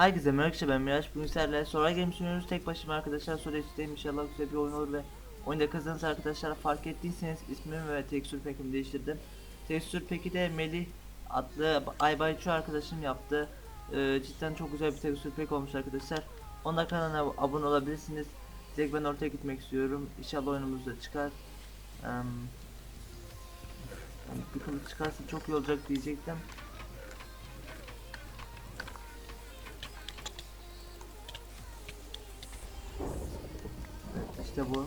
Herkese merhaba ben Miraç. Bugün sizlerle sonra game sunuyoruz tek başıma arkadaşlar sonra içteyim inşallah güzel bir oyun olur ve oyunda kazanırsa arkadaşlar fark ettiyseniz ismimi ve tekstür pekimi değiştirdim. Tekstür peki de Melih adlı Aybayçu arkadaşım yaptı. Ee, cidden çok güzel bir tekstür pek olmuş arkadaşlar. Onda kanalına abone olabilirsiniz. Direkt ben ortaya gitmek istiyorum. İnşallah oyunumuz da çıkar. Em, bir kılıç çıkarsa çok iyi olacak diyecektim işte bu.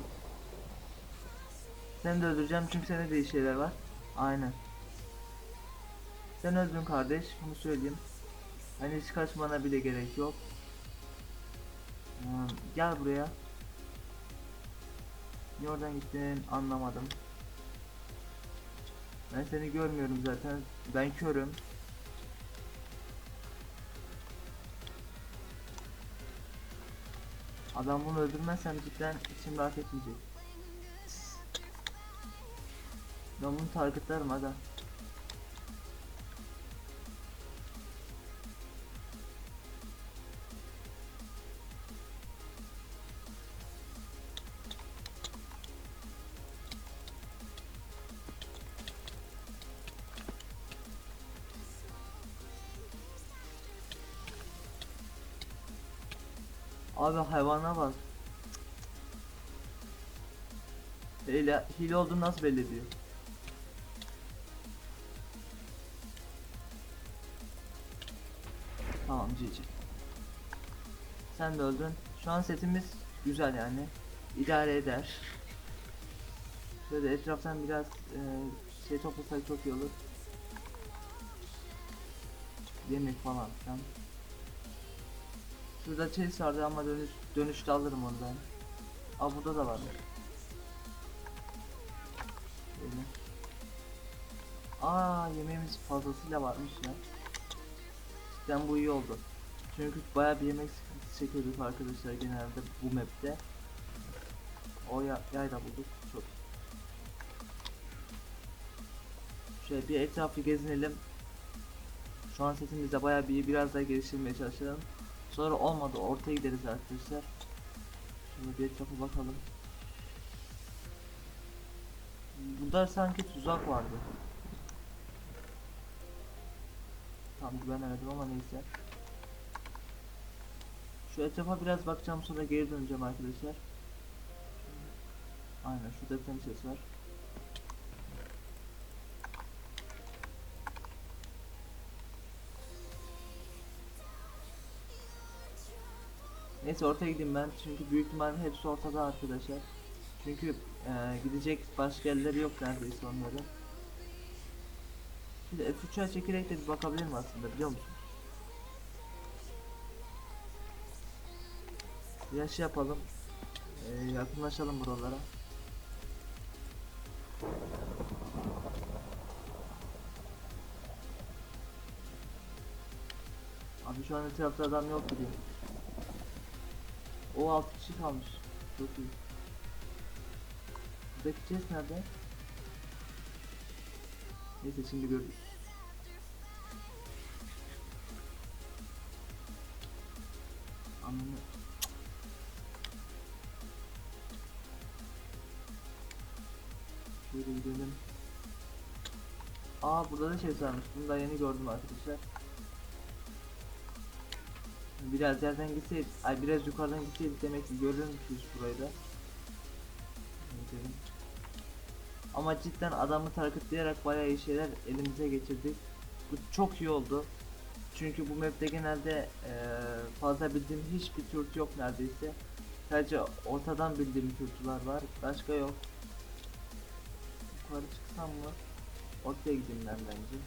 Seni de öldüreceğim çünkü sende de iyi şeyler var. Aynen. Sen öldün kardeş, bunu söyleyeyim. Hani hiç kaçmana bile gerek yok. Hmm, gel buraya. Niye oradan gittin anlamadım. Ben seni görmüyorum zaten. Ben körüm. Adam bunu öldürmezsem cidden içim rahat etmeyecek. Ben bunu targetlarım aga. Abi hayvana bak. Hile, hile olduğunu nasıl belli ediyor? Tamam GG. Sen de öldün. Şu an setimiz güzel yani. İdare eder. Şöyle etraftan biraz e, şey toplasak çok iyi olur. Yemek falan filan. Şurada chest vardı ama dönüş, dönüşte alırım onu ben. Aa burada da var. Şöyle. Aa yemeğimiz fazlasıyla varmış ya. Cidden bu iyi oldu. Çünkü bayağı bir yemek sıkıntısı çekiyorduk arkadaşlar genelde bu map'te. O ya yay da bulduk. Çok. Şöyle bir etrafı gezinelim. Şu an sesimizde bayağı bir biraz daha geliştirmeye çalışalım. Sonra olmadı ortaya gideriz arkadaşlar. Şimdi bir etrafa bakalım. Burada sanki tuzak vardı. Tam güvenemedim ama neyse. Şu etrafa biraz bakacağım sonra geri döneceğim arkadaşlar. Aynen şurada bir var. Neyse ortaya gideyim ben çünkü büyük ihtimalle hepsi ortada arkadaşlar. Çünkü e, gidecek başka yerleri yok neredeyse onların. Şimdi F3'e çekerek de bir bakabilirim aslında biliyor musun? Ya şey yapalım. E, yakınlaşalım buralara. Abi şu an etrafta adam yok gibi. O 6 kişi kalmış. Çok iyi. Buradaki chest nerede? Neyse şimdi görürüz. Anlamı. Şöyle gidelim. Aa burada da chest varmış. Bunu da yeni gördüm arkadaşlar. Biraz yerden gitseydik, ay biraz yukarıdan gitseydik demek ki görürmüşüz burayı da. Ama cidden adamı targetlayarak bayağı iyi şeyler elimize geçirdik. Bu çok iyi oldu. Çünkü bu map'te genelde eee, fazla bildiğim hiçbir turt yok neredeyse. Sadece ortadan bildiğim turtular var. Başka yok. Yukarı çıksam mı? Ortaya gideyim ben bence.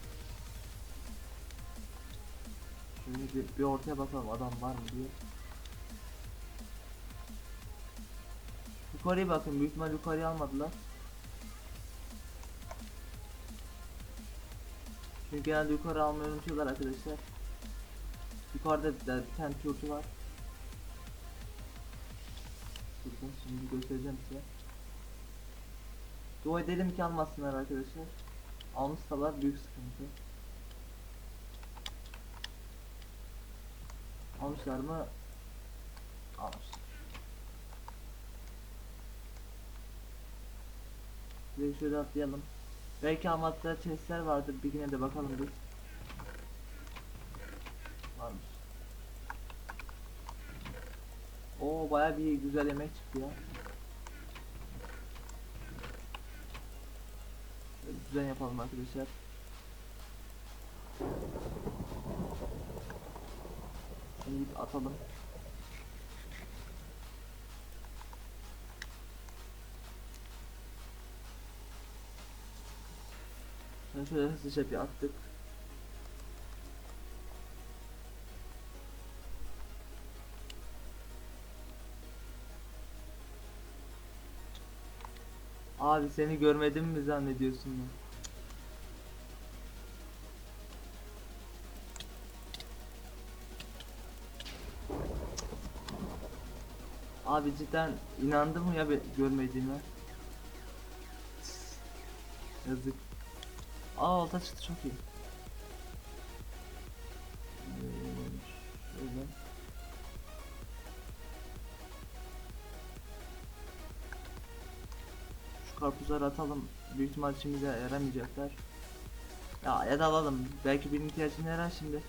Şöyle bir, bir ortaya bakalım adam var mı diye. Yukarıya bakın büyük ihtimal yukarıya almadılar. Çünkü genelde yukarı almayı unutuyorlar arkadaşlar. Yukarıda da bir tane turtu var. Bakın şimdi göstereceğim size. Dua edelim ki almasınlar arkadaşlar. Almışsalar büyük sıkıntı. Almışlar mı? Almışlar. Şuraya şöyle atlayalım. Belki amaçta chestler vardır. Bir yine de bakalım biz. Varmış. Oo baya bir güzel yemek çıktı ya. Şöyle düzen yapalım arkadaşlar. Şimdi git atalım. Şöyle şöyle hızlıca bir attık. Abi seni görmedim mi zannediyorsun ya? Abi cidden inandın mı ya görmediğime? Yazık. Aa olta çıktı çok iyi. Ee. Şu karpuzları atalım. Büyük ihtimal işimize yaramayacaklar. Ya ya da alalım. Belki birinin ihtiyacına yarar şimdi.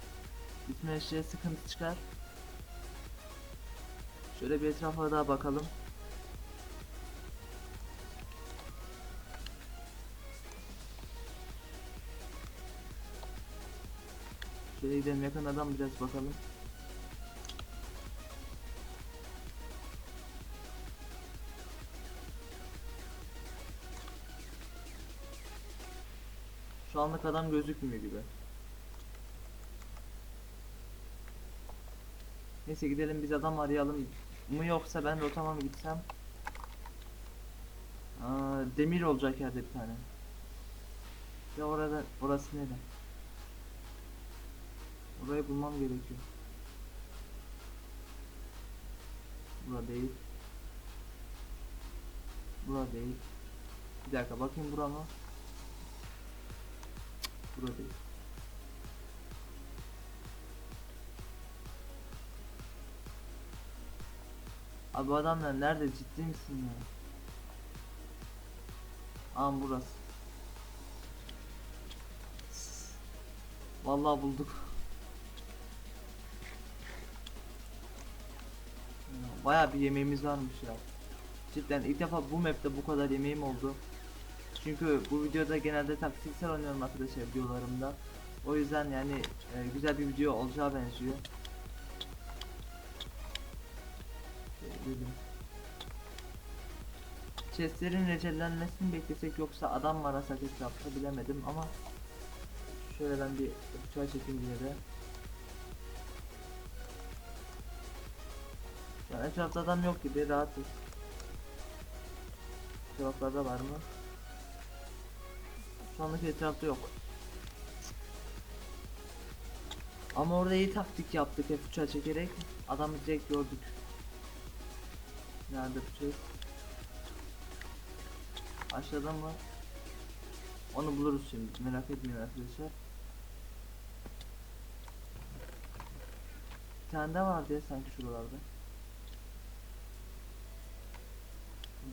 Bütün eşeğe sıkıntı çıkar. Şöyle bir etrafa daha bakalım. Şöyle gidelim yakınlardan biraz bakalım. Şu anlık adam gözükmüyor gibi. Neyse gidelim biz adam arayalım mı yoksa ben rotama mı gitsem? Aa, demir olacak yerde bir tane. Ya orada orası nere? Orayı bulmam gerekiyor. Bura değil. Bura değil. Bir dakika bakayım bura mı? Bura değil. Abi adamlar nerede ciddi misin ya? Aa burası. Vallahi bulduk. Baya bir yemeğimiz varmış ya. Cidden ilk defa bu map'te bu kadar yemeğim oldu. Çünkü bu videoda genelde taktiksel oynuyorum arkadaşlar videolarımda. O yüzden yani e, güzel bir video olacağı benziyor. Dedim. Chestlerin recellenmesini beklesek yoksa adam mı arasak etrafta bilemedim ama Şöyle ben bir bıçağı çekeyim bir yere. Yani etrafta adam yok gibi rahatız. Cevaplarda var mı? Şu anlık etrafta yok. Ama orada iyi taktik yaptık hep uçağı çekerek adamı direkt gördük. Nerede bu şey? Aşağıda mı? Onu buluruz şimdi merak etmeyin arkadaşlar. Bir tane de vardı ya sanki şuralarda.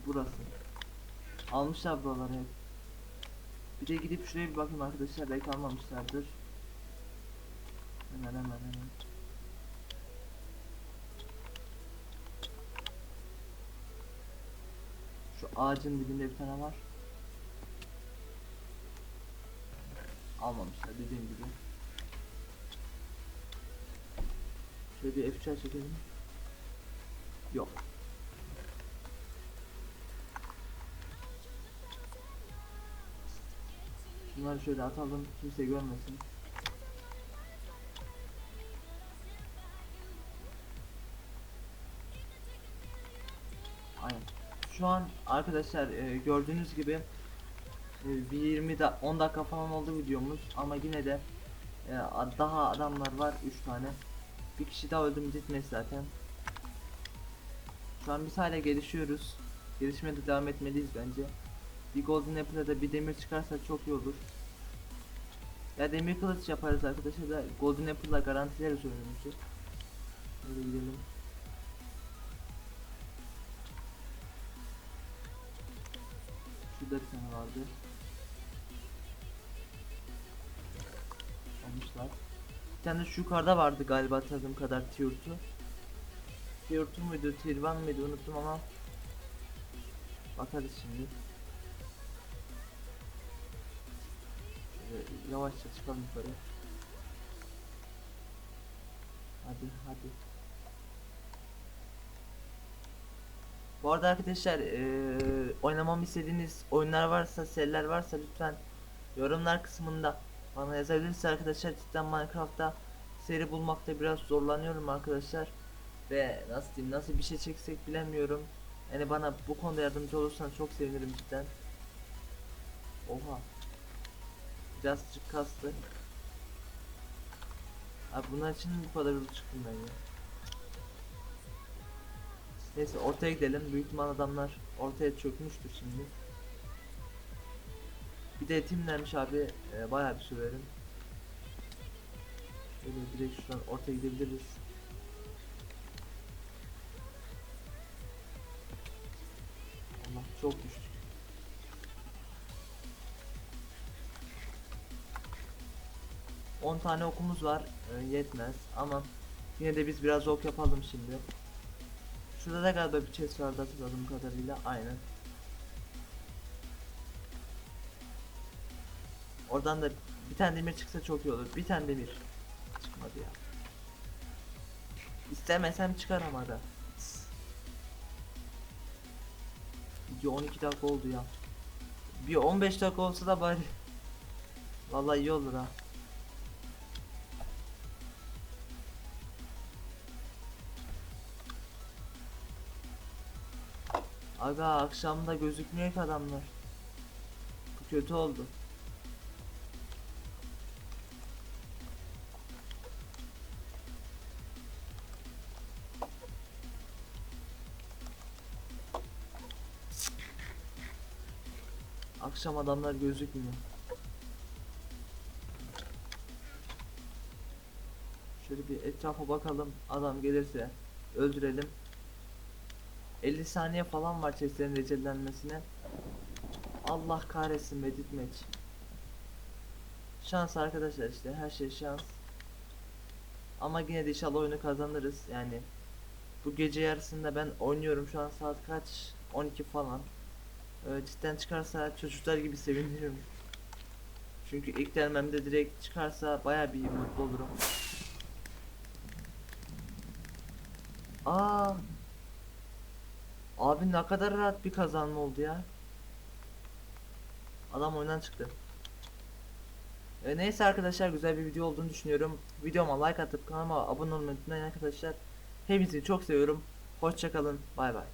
Burası. Almışlar buraları hep. Bir de gidip şuraya bir bakayım arkadaşlar belki almamışlardır. Hemen hemen hemen. Ağacın dibinde bir tane var. Almamışlar dediğim gibi. Şöyle bir F3'er çekelim. Yok. Bunları şöyle atalım kimse görmesin. Şu an arkadaşlar e, gördüğünüz gibi e, bir 20 da 10 dakika falan oldu videomuz ama yine de e, daha adamlar var 3 tane. Bir kişi daha öldü mü gitmez zaten. Şu an biz hala gelişiyoruz. Gelişmeye de devam etmeliyiz bence. Bir Golden Apple'a da bir demir çıkarsa çok iyi olur. Ya demir kılıç yaparız arkadaşlar da Golden Apple'la garantileriz oyunumuzu. Şöyle gidelim. Şurada bir tane vardı. Almışlar. Bir tane şu yukarıda vardı galiba tanıdığım kadar tier 2. Tier 2 muydu, 1 mıydı unuttum ama Bakarız şimdi. Şöyle yavaşça çıkalım yukarı. Hadi hadi. Bu arada arkadaşlar eee oynamamı istediğiniz oyunlar varsa, seriler varsa lütfen yorumlar kısmında bana yazabilirsiniz arkadaşlar. Cidden Minecraft'ta seri bulmakta biraz zorlanıyorum arkadaşlar. Ve nasıl diyeyim nasıl bir şey çeksek bilemiyorum. Yani bana bu konuda yardımcı olursanız çok sevinirim cidden. Oha. Birazcık kastı. Abi bunlar için bu kadar hızlı çıktım ben ya. Neyse ortaya gidelim. Büyük ihtimal adamlar ortaya çökmüştür şimdi. Bir de timlermiş abi. Ee, bayağı bir sürerim. Şöyle direkt şuradan ortaya gidebiliriz. Allah çok düştü. On tane okumuz var. ee, yetmez ama yine de biz biraz ok yapalım şimdi. Şurada da galiba bir chest vardı hatırladığım kadarıyla. Aynen. Oradan da bir tane demir çıksa çok iyi olur. Bir tane demir. Çıkmadı ya. İstemesem çıkar ama da. Video 12 dakika oldu ya. Bir 15 dakika olsa da bari. Vallahi iyi olur ha. Aga akşamda gözükmüyor ki adamlar. Bu kötü oldu. Akşam adamlar gözükmüyor. Şöyle bir etrafa bakalım. Adam gelirse öldürelim. 50 saniye falan var chestlerin recellenmesine. Allah kahretsin be ditmeç. Şans arkadaşlar işte her şey şans. Ama yine de inşallah oyunu kazanırız yani. Bu gece yarısında ben oynuyorum şu an saat kaç? 12 falan. Ee, cidden çıkarsa çocuklar gibi sevinirim. Çünkü ilk denememde direkt çıkarsa baya bir mutlu olurum. Aa, Abi ne kadar rahat bir kazanma oldu ya. Adam oyundan çıktı. E, neyse arkadaşlar güzel bir video olduğunu düşünüyorum. Videoma like atıp kanalıma abone olmayı unutmayın arkadaşlar. Hepinizi çok seviyorum. Hoşçakalın. Bay bay.